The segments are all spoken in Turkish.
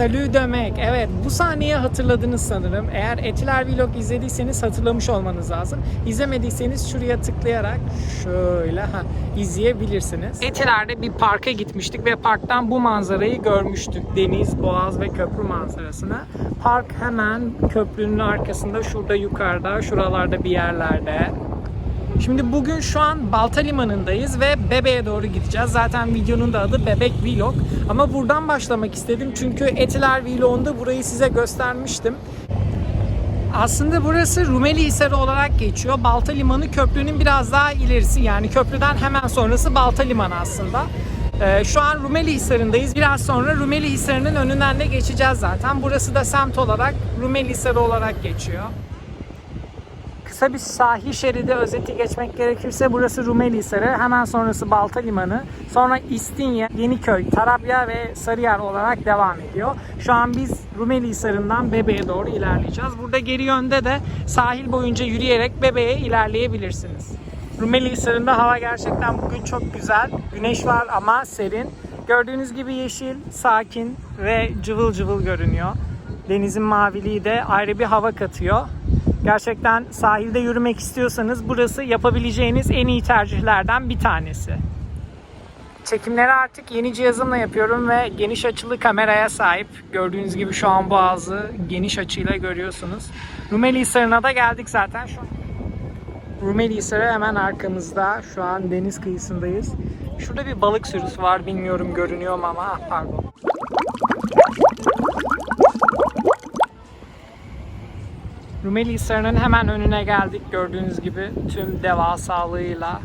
Salü demek. Evet bu sahneyi hatırladınız sanırım. Eğer Etiler Vlog izlediyseniz hatırlamış olmanız lazım. İzlemediyseniz şuraya tıklayarak şöyle ha, izleyebilirsiniz. Etiler'de bir parka gitmiştik ve parktan bu manzarayı görmüştük. Deniz, boğaz ve köprü manzarasını. Park hemen köprünün arkasında şurada yukarıda, şuralarda bir yerlerde. Şimdi bugün şu an Balta Limanı'ndayız ve Bebe'ye doğru gideceğiz. Zaten videonun da adı Bebek Vlog. Ama buradan başlamak istedim çünkü Etiler Vlog'unda burayı size göstermiştim. Aslında burası Rumeli Hisarı olarak geçiyor. Balta Limanı köprünün biraz daha ilerisi yani köprüden hemen sonrası Balta Limanı aslında. Ee, şu an Rumeli Hisarı'ndayız. Biraz sonra Rumeli Hisarı'nın önünden de geçeceğiz zaten. Burası da semt olarak Rumeli Hisarı olarak geçiyor. Kısa bir sahil şeridi özeti geçmek gerekirse burası Rumeli Hisarı, hemen sonrası Balta Limanı, sonra İstinye, Yeniköy, Tarabya ve Sarıyer olarak devam ediyor. Şu an biz Rumeli Hisarı'ndan Bebe'ye doğru ilerleyeceğiz. Burada geri yönde de sahil boyunca yürüyerek Bebe'ye ilerleyebilirsiniz. Rumeli Hisarı'nda hava gerçekten bugün çok güzel. Güneş var ama serin. Gördüğünüz gibi yeşil, sakin ve cıvıl cıvıl görünüyor. Denizin maviliği de ayrı bir hava katıyor. Gerçekten sahilde yürümek istiyorsanız burası yapabileceğiniz en iyi tercihlerden bir tanesi. Çekimleri artık yeni cihazımla yapıyorum ve geniş açılı kameraya sahip. Gördüğünüz gibi şu an boğazı geniş açıyla görüyorsunuz. Rumeli Hisarı'na da geldik zaten şu an. Rumeli Hisarı hemen arkamızda. Şu an deniz kıyısındayız. Şurada bir balık sürüsü var. Bilmiyorum görünüyor mu ama ah, pardon. Rumeli Hisarı'nın hemen önüne geldik. Gördüğünüz gibi tüm devasalığıyla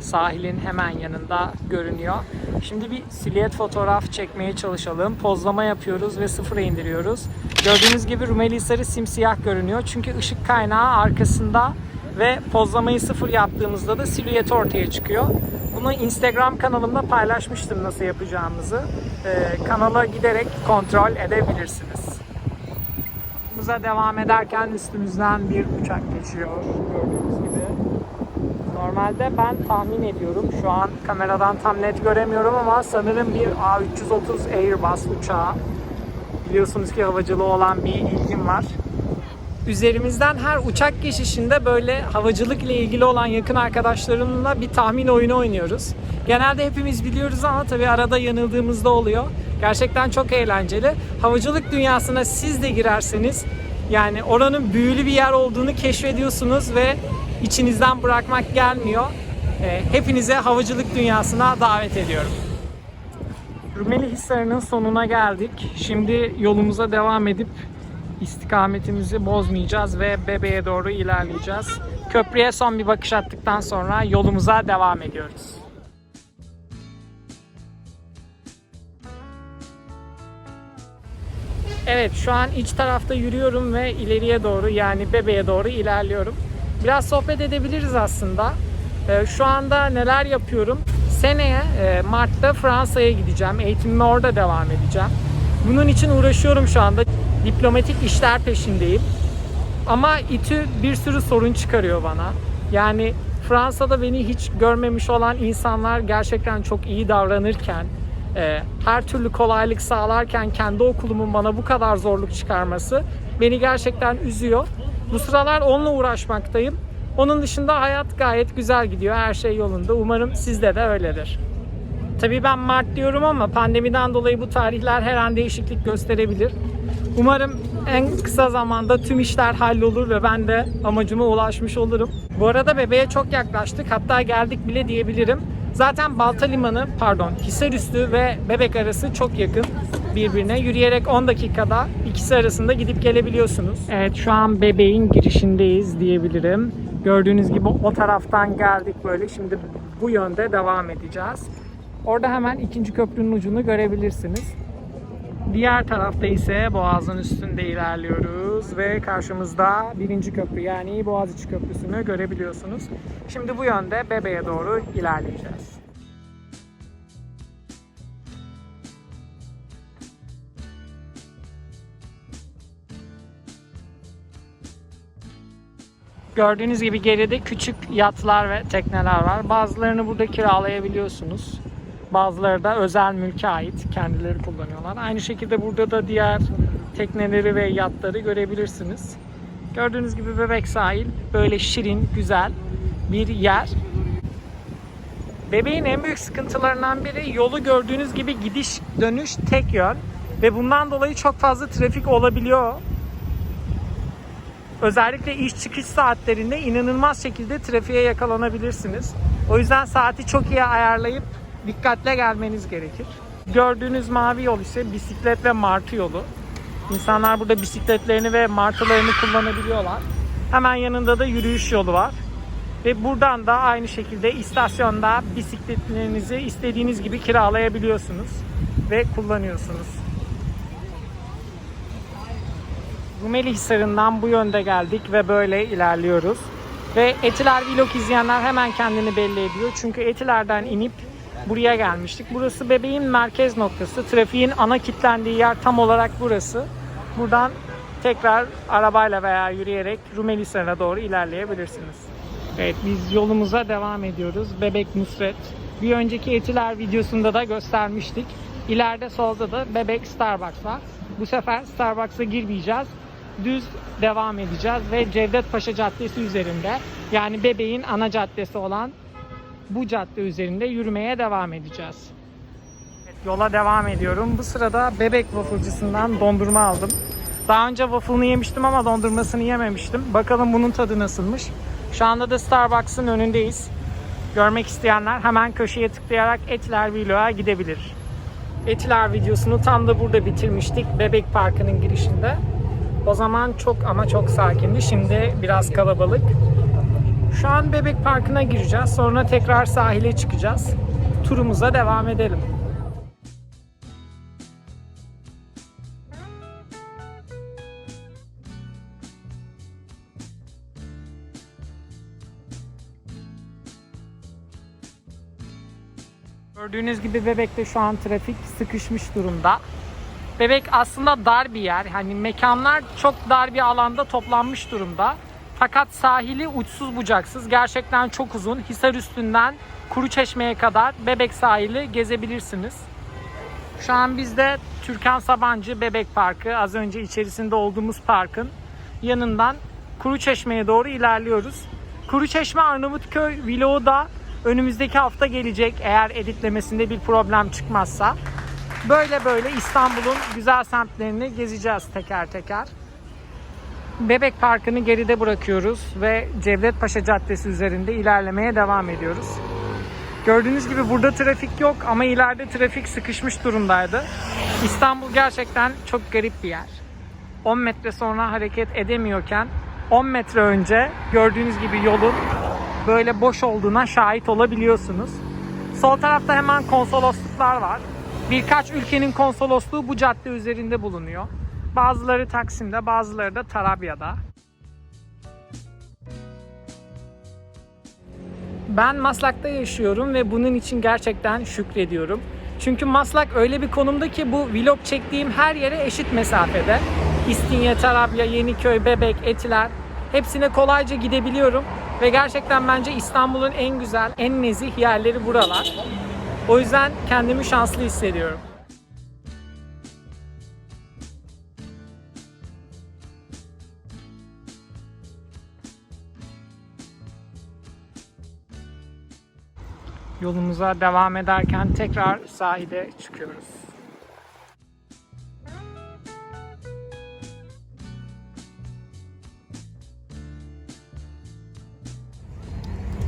sahilin hemen yanında görünüyor. Şimdi bir silüet fotoğraf çekmeye çalışalım. Pozlama yapıyoruz ve sıfıra indiriyoruz. Gördüğünüz gibi Rumeli Hisarı simsiyah görünüyor. Çünkü ışık kaynağı arkasında ve pozlamayı sıfır yaptığımızda da silüet ortaya çıkıyor. Bunu Instagram kanalımda paylaşmıştım nasıl yapacağımızı. Ee, kanala giderek kontrol edebilirsiniz. Yolumuza devam ederken üstümüzden bir uçak geçiyor gördüğünüz gibi. Normalde ben tahmin ediyorum şu an kameradan tam net göremiyorum ama sanırım bir A330 Airbus uçağı. Biliyorsunuz ki havacılığı olan bir ilgim var. Üzerimizden her uçak geçişinde böyle havacılık ile ilgili olan yakın arkadaşlarımla bir tahmin oyunu oynuyoruz. Genelde hepimiz biliyoruz ama tabii arada yanıldığımızda oluyor. Gerçekten çok eğlenceli. Havacılık dünyasına siz de girerseniz yani oranın büyülü bir yer olduğunu keşfediyorsunuz ve içinizden bırakmak gelmiyor. Ee, Hepinize havacılık dünyasına davet ediyorum. Rumeli Hisarı'nın sonuna geldik. Şimdi yolumuza devam edip istikametimizi bozmayacağız ve Bebe'ye doğru ilerleyeceğiz. Köprüye son bir bakış attıktan sonra yolumuza devam ediyoruz. Evet şu an iç tarafta yürüyorum ve ileriye doğru yani Bebe'ye doğru ilerliyorum. Biraz sohbet edebiliriz aslında. Ee, şu anda neler yapıyorum? Seneye e, Mart'ta Fransa'ya gideceğim. Eğitimime orada devam edeceğim. Bunun için uğraşıyorum şu anda. Diplomatik işler peşindeyim. Ama İTÜ bir sürü sorun çıkarıyor bana. Yani Fransa'da beni hiç görmemiş olan insanlar gerçekten çok iyi davranırken, e, her türlü kolaylık sağlarken kendi okulumun bana bu kadar zorluk çıkarması beni gerçekten üzüyor. Bu sıralar onunla uğraşmaktayım. Onun dışında hayat gayet güzel gidiyor. Her şey yolunda. Umarım sizde de öyledir. Tabii ben Mart diyorum ama pandemiden dolayı bu tarihler her an değişiklik gösterebilir. Umarım en kısa zamanda tüm işler hallolur ve ben de amacıma ulaşmış olurum. Bu arada bebeğe çok yaklaştık. Hatta geldik bile diyebilirim. Zaten Balta Limanı, pardon Hisarüstü ve Bebek arası çok yakın birbirine. Yürüyerek 10 dakikada ikisi arasında gidip gelebiliyorsunuz. Evet şu an bebeğin girişindeyiz diyebilirim. Gördüğünüz gibi o taraftan geldik böyle. Şimdi bu yönde devam edeceğiz. Orada hemen ikinci köprünün ucunu görebilirsiniz. Diğer tarafta ise Boğaz'ın üstünde ilerliyoruz ve karşımızda birinci köprü yani Boğaziçi Köprüsü'nü görebiliyorsunuz. Şimdi bu yönde Bebe'ye doğru ilerleyeceğiz. Gördüğünüz gibi geride küçük yatlar ve tekneler var. Bazılarını burada kiralayabiliyorsunuz. Bazıları da özel mülke ait. Kendileri kullanıyorlar. Aynı şekilde burada da diğer tekneleri ve yatları görebilirsiniz. Gördüğünüz gibi Bebek Sahil böyle şirin, güzel bir yer. Bebeğin en büyük sıkıntılarından biri yolu gördüğünüz gibi gidiş dönüş tek yön ve bundan dolayı çok fazla trafik olabiliyor. Özellikle iş çıkış saatlerinde inanılmaz şekilde trafiğe yakalanabilirsiniz. O yüzden saati çok iyi ayarlayıp dikkatle gelmeniz gerekir. Gördüğünüz mavi yol ise bisiklet ve martı yolu. İnsanlar burada bisikletlerini ve martılarını kullanabiliyorlar. Hemen yanında da yürüyüş yolu var. Ve buradan da aynı şekilde istasyonda bisikletlerinizi istediğiniz gibi kiralayabiliyorsunuz ve kullanıyorsunuz. Rumeli Hisarı'ndan bu yönde geldik ve böyle ilerliyoruz. Ve Etiler Vlog izleyenler hemen kendini belli ediyor. Çünkü Etiler'den inip buraya gelmiştik. Burası bebeğin merkez noktası. Trafiğin ana kilitlendiği yer tam olarak burası. Buradan tekrar arabayla veya yürüyerek Rumeli Hisarı'na doğru ilerleyebilirsiniz. Evet biz yolumuza devam ediyoruz. Bebek Nusret. Bir önceki Etiler videosunda da göstermiştik. İleride solda da Bebek Starbucks var. Bu sefer Starbucks'a girmeyeceğiz. Düz devam edeceğiz ve Cevdet Paşa Caddesi üzerinde yani bebeğin ana caddesi olan bu cadde üzerinde yürümeye devam edeceğiz. Evet, yola devam ediyorum. Bu sırada Bebek wafflecısından dondurma aldım. Daha önce waffle'ını yemiştim ama dondurmasını yememiştim. Bakalım bunun tadı nasılmış. Şu anda da Starbucks'ın önündeyiz. Görmek isteyenler hemen köşeye tıklayarak Etiler Vlog'a gidebilir. Etiler videosunu tam da burada bitirmiştik. Bebek Parkı'nın girişinde. O zaman çok ama çok sakindi. Şimdi biraz kalabalık. Şu an Bebek Parkı'na gireceğiz. Sonra tekrar sahile çıkacağız. Turumuza devam edelim. Gördüğünüz gibi Bebek'te şu an trafik sıkışmış durumda. Bebek aslında dar bir yer. Hani mekanlar çok dar bir alanda toplanmış durumda. Fakat sahili uçsuz bucaksız. Gerçekten çok uzun. Hisar üstünden Kuru Çeşme'ye kadar Bebek sahili gezebilirsiniz. Şu an biz de Türkan Sabancı Bebek Parkı, az önce içerisinde olduğumuz parkın yanından Kuru Çeşme'ye doğru ilerliyoruz. Kuru Çeşme Arnavutköy vlogu önümüzdeki hafta gelecek eğer editlemesinde bir problem çıkmazsa. Böyle böyle İstanbul'un güzel semtlerini gezeceğiz teker teker. Bebek Parkı'nı geride bırakıyoruz ve Cevdet Paşa Caddesi üzerinde ilerlemeye devam ediyoruz. Gördüğünüz gibi burada trafik yok ama ileride trafik sıkışmış durumdaydı. İstanbul gerçekten çok garip bir yer. 10 metre sonra hareket edemiyorken 10 metre önce gördüğünüz gibi yolun böyle boş olduğuna şahit olabiliyorsunuz. Sol tarafta hemen konsolosluklar var. Birkaç ülkenin konsolosluğu bu cadde üzerinde bulunuyor. Bazıları Taksim'de, bazıları da Tarabya'da. Ben Maslak'ta yaşıyorum ve bunun için gerçekten şükrediyorum. Çünkü Maslak öyle bir konumda ki bu vlog çektiğim her yere eşit mesafede. İstinye, Tarabya, Yeniköy, Bebek, Etiler hepsine kolayca gidebiliyorum. Ve gerçekten bence İstanbul'un en güzel, en nezih yerleri buralar. O yüzden kendimi şanslı hissediyorum. Yolumuza devam ederken tekrar sahile çıkıyoruz.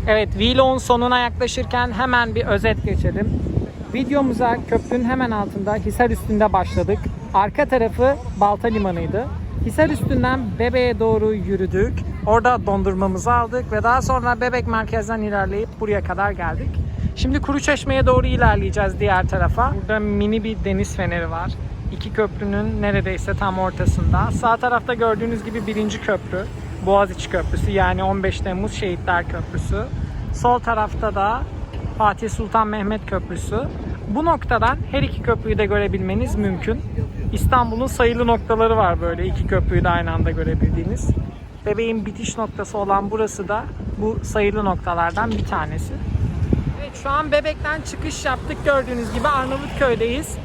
Evet, vlogun sonuna yaklaşırken hemen bir özet geçelim. Videomuza köprünün hemen altında Hisar üstünde başladık. Arka tarafı Balta Limanı'ydı. Hisar üstünden Bebek'e doğru yürüdük. Orada dondurmamızı aldık ve daha sonra Bebek merkezden ilerleyip buraya kadar geldik. Şimdi Kuruçeşme'ye doğru ilerleyeceğiz diğer tarafa. Burada mini bir deniz feneri var. İki köprünün neredeyse tam ortasında. Sağ tarafta gördüğünüz gibi birinci köprü. Boğaziçi Köprüsü yani 15 Temmuz Şehitler Köprüsü. Sol tarafta da Fatih Sultan Mehmet Köprüsü. Bu noktadan her iki köprüyü de görebilmeniz mümkün. İstanbul'un sayılı noktaları var böyle iki köprüyü de aynı anda görebildiğiniz. Bebeğin bitiş noktası olan burası da bu sayılı noktalardan bir tanesi. Şu an Bebek'ten çıkış yaptık gördüğünüz gibi Arnavutköy'deyiz.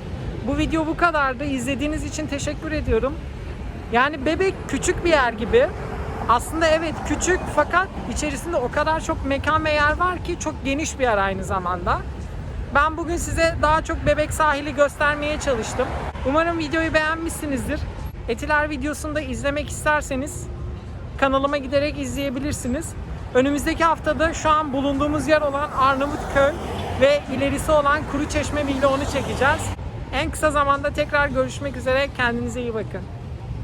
Bu video bu kadardı. İzlediğiniz için teşekkür ediyorum. Yani Bebek küçük bir yer gibi. Aslında evet küçük fakat içerisinde o kadar çok mekan ve yer var ki çok geniş bir yer aynı zamanda. Ben bugün size daha çok Bebek sahili göstermeye çalıştım. Umarım videoyu beğenmişsinizdir. Etiler videosunu da izlemek isterseniz kanalıma giderek izleyebilirsiniz. Önümüzdeki haftada şu an bulunduğumuz yer olan Arnavutköy ve ilerisi olan Kuruçeşme vlogunu çekeceğiz. En kısa zamanda tekrar görüşmek üzere. Kendinize iyi bakın.